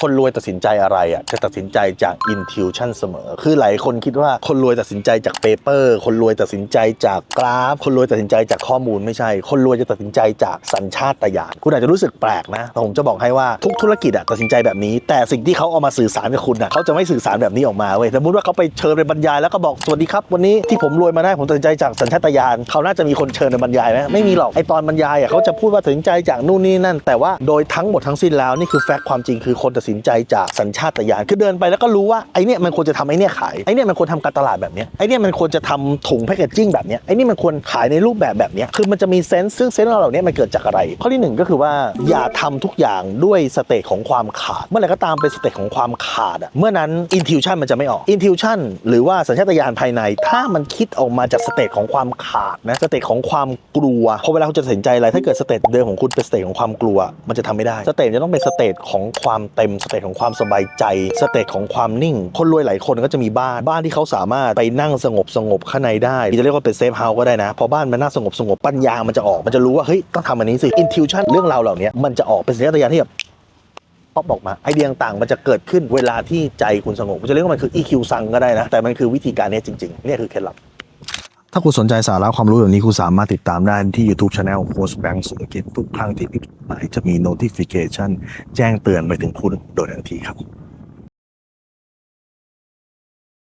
คนรวยตัดสินใจอะไรอะจะตัดสินใจจาก intuition เสมอ คือหลายคนคิดว่าคนรวยตัดสินใจจากเปเปอร์ คนรวยตัดสินใจจากกราฟ คนรวยตัดสินใจจากข้อมูลไม่ใช่ คนรวยจะตัดสินใจจากสัญชาตญาณคุณอาจจะรู้สึกแปลกนะแต่ผมจะบอกให้ว่าทุกธุรกิจอะตัดสินใจแบบนี้ แต่สิ่งที่เขาเอามาสื่อสารกับคุณอะเขาจะไม่สื่อสารแบบนี้ออกมาเว้ยสมมติว่าเขาไปเชิญไปบรรยายแล้วก็บอกสวัสดีครับ วันนี้ที่ผมรวยมาได้ผมตัดสินใจจากสัญชาตญาณเขาน่าจะมีคนเชิญไปบรรยายไหมไม่มีหรอกไอตอนบรรยายอะเขาจะพูดว่าตัดสินใจจากนู่นนี่นั่น แต่ว่าโดยทั้งหมดทั้งสิ้นแล้วนี่คือแฟกต์ความจริงคือคนตัดสินใจจากสัญชาตญาณคือเดินไปแล้วก็รู้ว่าไอเนี่ยมันควรจะทำไอเนี่ยขายไอเนี่ยมันควรทำการตลาดแบบเนี้ยไอเนี่ยมันควรจะทำถุงแพคเกจจิ้งแบบเนี้ยไอนี่มันควรขายในรูปแบบแบบเนี้ยคือมันจะมีเซนส์ซึ่งเซนส์เหล่านี้มันเกิดจากอะไร ข้อที่หนึ่งก็คือว่าอย่าทำทุกอย่างด้วยสเตจของความขาด เมื่อไหร่ก็ตามเป็นสเตจของความขาดอะเมื่อนั้น intuition มันจะไม่ออก intuition หรือว่าสัญชาตญาณภายใน ถ้ามันคิดออกมาจากสเตจของความขาดนะสเตจของความกลัวพอเวลาคุณจะตัดสินใจอะไรถ้าเกิดสเตจเดิมของคุณเป็นสเตจของความกลัว มันจะทำไม่ได้สเตจจะต้องเป็นสเตจของความเต็มสเตจของความสบายใจ สเตจของความนิ่ง คนรวยหลายคนก็จะมีบ้านบ้านที่เขาสามารถไปนั่งสงบสงบข้างในได้จะเรียกว่าเป็นเซฟเฮาส์ก็ได้นะพอบ้านมันน่าสงบสงบปัญญามันจะออกมันจะรู้ว่าเฮ้ยต้องทำอันนี้สิ intuition เรื่องราวเหล่านี้มันจะออกเป็นสัญชาตญาณที่แบบป๊อปออกมาไอเดียต่างๆมันจะเกิดขึ้นเวลาที่ใจคุณสงบจะเรียกว่ามันคือ EQ ซังก็ได้นะ แต่มันคือวิธีการนี้จริงๆ นี่คือเคล็ดลับ ถ้าคุณสนใจสาระความรู้แบบนี้คุณสามารถติดตามได้ที่ YouTube Channel โค้ชแบงค์สุรกิจทุกครั้งที่ผิดกฎหม่จะมี notification แจ้งเตือนไปถึงคุณโดยทันทีครับ